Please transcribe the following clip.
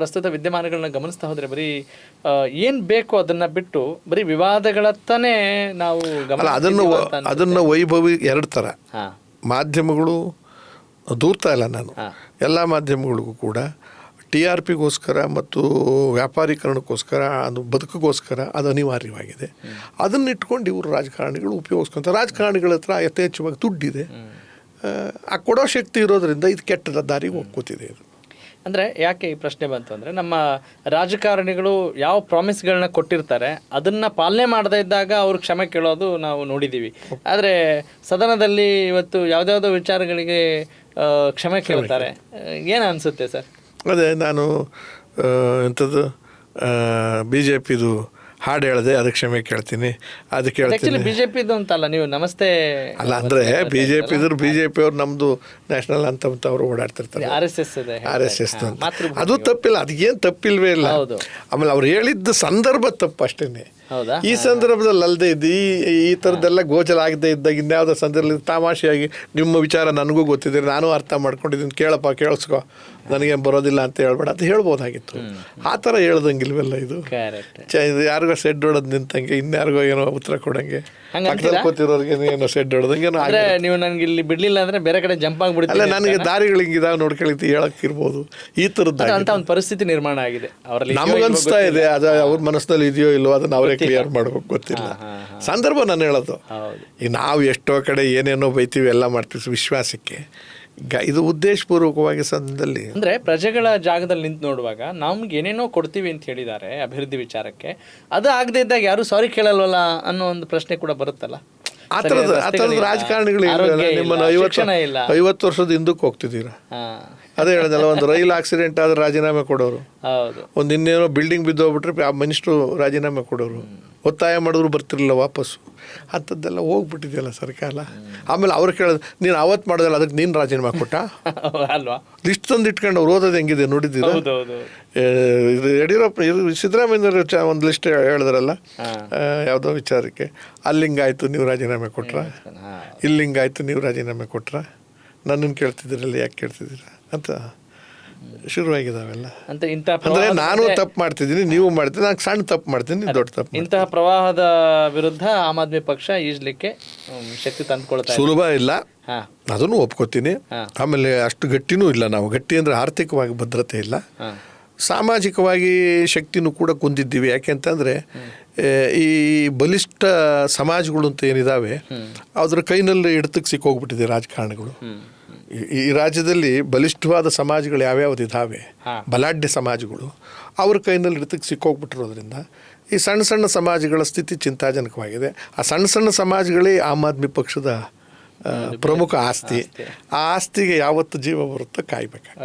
ಪ್ರಸ್ತುತ ವಿದ್ಯಮಾನಗಳನ್ನ ಗಮನಿಸ್ತಾ ಹೋದ್ರೆ ಬರೀ ಏನು ಬೇಕು ಅದನ್ನ ಬಿಟ್ಟು ಬರೀ ವಿವಾದಗಳತ್ತನೇ ನಾವು ಗಮನ ಅದನ್ನು ಅದನ್ನ ವೈಭವಿ ಎರಡು ಥರ ಮಾಧ್ಯಮಗಳು ದೂರ್ತಾ ಇಲ್ಲ ನಾನು. ಎಲ್ಲ ಮಾಧ್ಯಮಗಳಿಗೂ ಕೂಡ ಟಿ ಆರ್ ಪಿಗೋಸ್ಕರ ಮತ್ತು ವ್ಯಾಪಾರೀಕರಣಕ್ಕೋಸ್ಕರ ಅದು ಬದುಕಿಗೋಸ್ಕರ ಅದು ಅನಿವಾರ್ಯವಾಗಿದೆ. ಅದನ್ನು ಇಟ್ಕೊಂಡು ಇವರು ರಾಜಕಾರಣಿಗಳು ಉಪಯೋಗಿಸ್ಕೊಂತಾರೆ. ರಾಜಕಾರಣಿಗಳ ಹತ್ರ ಯಥೇಚ್ಛವಾಗಿ ದುಡ್ಡಿದೆ. ಆ, ಆ ಕೊಡೋ ಶಕ್ತಿ ಇರೋದ್ರಿಂದ ಇದು ಕೆಟ್ಟ ದಾರಿಗೆ ಹೋಗ್ಕೋತಿದೆ ಇದು. ಅಂದ್ರೆ ಯಾಕೆ ಈ ಪ್ರಶ್ನೆ ಬಂತು ಅಂದರೆ ನಮ್ಮ ರಾಜಕಾರಣಿಗಳು ಯಾವ ಪ್ರಾಮಿಸ್ಗಳನ್ನ ಕೊಟ್ಟಿರ್ತಾರೆ ಅದನ್ನು ಪಾಲನೆ ಮಾಡದೇ ಇದ್ದಾಗ ಅವ್ರು ಕ್ಷಮೆ ಕೇಳೋದು ನಾವು ನೋಡಿದ್ದೀವಿ ಆದರೆ ಸದನದಲ್ಲಿ ಇವತ್ತು ಯಾವುದ್ಯಾವುದೋ ವಿಚಾರಗಳಿಗೆ ಕ್ಷಮೆ ಕೇಳ್ತಾರೆ. ಏನು ಅನಿಸುತ್ತೆ ಸರ್? ಅದೇ ನಾನು ಎಂಥದ್ದು ಬಿ ಜೆ ಪಿದು ಹಾಡು ಹೇಳಿದೆ ಅದಕ್ಕೆ ಕ್ಷಮೆ ಕೇಳ್ತೀನಿ. ಅದು ಕೇಳ್ತೀನಿ ಜೆ ಪಿದು ಅಂತಲ್ಲ ನೀವು ನಮಸ್ತೆ. ಅಲ್ಲ ಅಂದರೆ ಬಿ ಜೆ ಪಿ ಇದ್ರು ಬಿ ಜೆ ಪಿ ಅವ್ರು ನಮ್ಮದು ನ್ಯಾಷನಲ್ ಅಂತ ಅಂತ ಅವರು ಓಡಾಡ್ತಿರ್ತಾರೆ. ಆರ್ ಎಸ್ ಎಸ್ ಇದೆ ಆರ್ ಎಸ್ ಎಸ್. ಅದು ತಪ್ಪಿಲ್ಲ ಅದಕ್ಕೇನು ತಪ್ಪಿಲ್ವೇ ಇಲ್ಲ. ಆಮೇಲೆ ಅವ್ರು ಹೇಳಿದ್ದ ಸಂದರ್ಭ ತಪ್ಪು ಅಷ್ಟೇನೆ. ಹೌದಾ ಈ ಸಂದರ್ಭದಲ್ಲಿ ಅಲ್ಲದೆ ಇದ್ದು ಈ ಈ ಥರದ್ದೆಲ್ಲ ಗೋಚರ ಆಗದೆ ಇದ್ದಾಗ ಇನ್ಯಾವುದೋ ಸಂದರ್ಭದಲ್ಲಿ ತಮಾಷೆಯಾಗಿ ನಿಮ್ಮ ವಿಚಾರ ನನಗೂ ಗೊತ್ತಿದೆ ನಾನು ಅರ್ಥ ಮಾಡ್ಕೊಂಡಿದ್ದೀನಿ. ಕೇಳಪ್ಪ ಕೇಳಿಸ್ಕೊ. ನನಗೆ ಬರೋದಿಲ್ಲ ಅಂತ ಹೇಳ್ಬೇಡ ಅಂತ ಹೇಳ್ಬೋದಾಗಿತ್ತು. ಆ ಥರ ಹೇಳ್ದಂಗಿಲ್ವಲ್ಲ ಇದು? ಕರೆಕ್ಟ್ ಚ ಇದು ಯಾರಿಗೋ ಸೆಡ್ ಹೊಡೋದು ನಿಂತಂಗೆ ಇನ್ಯಾರಿಗೋ ಏನೋ ಉತ್ತರ ಕೊಡಂಗೆ? ಪಕ್ಕದಲ್ಲಿ ಕೂತಿರೋರಿಗೆ ಏನೋ ಹೊಡೆದಂಗೆ ಅಂದ್ರೆ ನೀವು ನನ್ಗೆ ಇಲ್ಲಿ ಬಿಡ್ಲಿಲ್ಲ ಅಂದ್ರೆ ಬೇರೆ ಕಡೆ ಜಂಪ್ ಅಲ್ಲ ಆಗ್ಬಿಡ್ತೀನಿ ನನಗೆ ದಾರಿಗಳು ಹಿಂಗಿದಾವೆ ನೋಡ್ಕೊಳಿತಿ ಹೇಳಕ್ಕಿರ್ಬೋದು. ಈ ಥರದ್ದು ಅಂತ ಒಂದು ಪರಿಸ್ಥಿತಿ ನಿರ್ಮಾಣ ಆಗಿದೆ. ಅವರಲ್ಲಿ ನಮಗೆ ಅನಿಸ್ತಾ ಇದೆ ಅದು ಅವ್ರ ಮನಸ್ಸಲ್ಲಿ ಇದೆಯೋ ಇಲ್ವೋ ಅದನ್ನ ಅವರೇ ಕ್ಲಿಯರ್ ಮಾಡ್ಬೇಕು ಗೊತ್ತಿಲ್ಲ. ಸಂದರ್ಭ ನಾನು ಹೇಳೋದು. ಹೌದು. ಈಗ ನಾವು ಎಷ್ಟೋ ಕಡೆ ಏನೇನೋ ಬೈತೀವಿ ಎಲ್ಲ ಮಾಡ್ತೀವಿ ವಿಶ್ವಾಸಕ್ಕೆ. ಇದು ಉದ್ದೇಶಪೂರ್ವಕವಾಗಿ ಸದ್ಯದಲ್ಲಿ ಅಂದ್ರೆ ಪ್ರಜೆಗಳ ಜಾಗದಲ್ಲಿ ನಿಂತು ನೋಡುವಾಗ ನಮ್ಗೆ ಏನೇನೋ ಕೊಡ್ತೀವಿ ಅಂತ ಹೇಳಿದ್ದಾರೆ ಅಭಿವೃದ್ಧಿ ವಿಚಾರಕ್ಕೆ. ಅದು ಆಗದೆ ಇದ್ದಾಗ ಯಾರು ಸಾರಿ ಕೇಳಲ್ವಲ್ಲ ಅನ್ನೋ ಒಂದು ಪ್ರಶ್ನೆ ಕೂಡ ಬರುತ್ತಲ್ಲ? ಆ ಥರದ ಆ ಥರದ ರಾಜಕಾರಣಿಗಳು ಆರೋಗ್ಯ ಇಲ್ವಲ್ಲ? ನಿಮ್ಮನ್ನು ಇಲ್ಲ, ಐವತ್ತು ಶಿಕ್ಷಣ ಇಲ್ಲ. ಐವತ್ತು ವರ್ಷದ ಹಿಂದಕ್ಕೆ ಹೋಗ್ತಿದ್ದೀರಾ? ಹಾ. ಅದೇ ಹೇಳಿದಲ್ಲ ಒಂದು ರೈಲ್ ಆಕ್ಸಿಡೆಂಟ್ ಆದ್ರೆ ರಾಜೀನಾಮೆ ಕೊಡೋರು. ಹೌದು. ಒಂದು ಇನ್ನೇನೋ ಬಿಲ್ಡಿಂಗ್ ಬಿದ್ದೋಗ್ಬಿಟ್ರೆ ಆ ಮಿನಿಸ್ಟ್ರು ರಾಜೀನಾಮೆ ಕೊಡೋರು. ಒತ್ತಾಯ ಮಾಡಿದ್ರು ಬರ್ತಿರಲಿಲ್ಲ ವಾಪಸ್ಸು. ಅಂಥದ್ದೆಲ್ಲ ಹೋಗ್ಬಿಟ್ಟಿದೆಯಲ್ಲ ಸರ್ಕಾರ. ಆಮೇಲೆ ಅವ್ರು ಕೇಳೋದು ನೀನು ಅವತ್ತು ಮಾಡೋದಲ್ಲ ಅದಕ್ಕೆ ನೀನು ರಾಜೀನಾಮೆ ಕೊಟ್ಟ? ಅಲ್ವಾ? ಲಿಸ್ಟ್ ತಂದು ಇಟ್ಕೊಂಡು ಅವ್ರು ಓದೋದು ಹೆಂಗಿದೆ ನೋಡಿದ್ದೀರಾ? ಇದು ಯಡಿಯೂರಪ್ಪ ಇದು ಸಿದ್ದರಾಮಯ್ಯನವರು ಚ ಒಂದು ಲಿಸ್ಟ್ ಹೇಳಿದ್ರಲ್ಲ? ಯಾವುದೋ ವಿಚಾರಕ್ಕೆ. ಅಲ್ಲಿಂಗಾಯ್ತು ನೀವು ರಾಜೀನಾಮೆ ಕೊಟ್ರ? ಇಲ್ಲಿ ಹಿಂಗಾಯ್ತು ನೀವು ರಾಜೀನಾಮೆ ಕೊಟ್ರ? ನನ್ನನ್ನು ಕೇಳ್ತಿದ್ದೀರಲ್ಲ ಯಾಕೆ ಕೇಳ್ತಿದ್ದೀರಾ? ಅಂತ. ಶುರುವಾಗಿದ್ದಾವೆಲ್ಲ ಅಂತ ಇಂತಹ ಅಂದ್ರೆ ನಾನು ತಪ್ಪು ಮಾಡ್ತಿದ್ದೀನಿ ನೀವು ಮಾಡ್ತೀನಿ ನಾನು ಸಣ್ಣ ತಪ್ಪು ಮಾಡ್ತೀನಿ ನೀವು ದೊಡ್ಡ ತಪ್ಪು. ಇಂತಹ ಪ್ರವಾಹದ ವಿರುದ್ಧ ಆಮ್ ಆದ್ಮಿ ಪಕ್ಷ ಈಜಲಿಕ್ಕೆ ಶಕ್ತಿ ತಂದ್ಕೊಳ್ತಾ ಇದೆ. ಸುಲಭ ಇಲ್ಲ. ಹಾ. ಅದನ್ನು ಒಪ್ಕೋತೀನಿ. ಆಮೇಲೆ ಅಷ್ಟು ಗಟ್ಟಿನೂ ಇಲ್ಲ ನಾವು. ಗಟ್ಟಿ ಅಂದ್ರೆ ಆರ್ಥಿಕವಾಗಿ ಭದ್ರತೆ ಇಲ್ಲ. ಸಾಮಾಜಿಕವಾಗಿ ಶಕ್ತಿನೂ ಕೂಡ ಕುಂದಿದ್ದೀವಿ. ಯಾಕೆಂತಂದರೆ ಈ ಬಲಿಷ್ಠ ಸಮಾಜಗಳು ಅಂತ ಏನಿದಾವೆ ಅದ್ರ ಕೈನಲ್ಲಿ ಹಿಡ್ತಕ್ಕೆ ಸಿಕ್ಕೋಗ್ಬಿಟ್ಟಿದೆ ರಾಜಕಾರಣಿಗಳು. ಈ- ರಾಜ್ಯದಲ್ಲಿ ಬಲಿಷ್ಠವಾದ ಸಮಾಜಗಳು ಯಾವ್ಯಾವ್ದು ಇದ್ದಾವೆ. ಬಲಾಢ್ಯ ಸಮಾಜಗಳು. ಅವ್ರ ಕೈನಲ್ಲಿ ಹಿಡಿತಕ್ಕೆ ಸಿಕ್ಕೋಗ್ಬಿಟ್ಟಿರೋದ್ರಿಂದ ಈ ಸಣ್ಣ ಸಣ್ಣ ಸಮಾಜಗಳ ಸ್ಥಿತಿ ಚಿಂತಾಜನಕವಾಗಿದೆ. ಆ ಸಣ್ಣ ಸಣ್ಣ ಸಮಾಜಗಳೇ ಆಮ್ ಆದ್ಮಿ ಪಕ್ಷದ ಪ್ರಮುಖ ಆಸ್ತಿ. ಆ ಆಸ್ತಿಗೆ ಯಾವತ್ತು ಜೀವ ಬರುತ್ತೋ ಕಾಯ್ಬೇಕು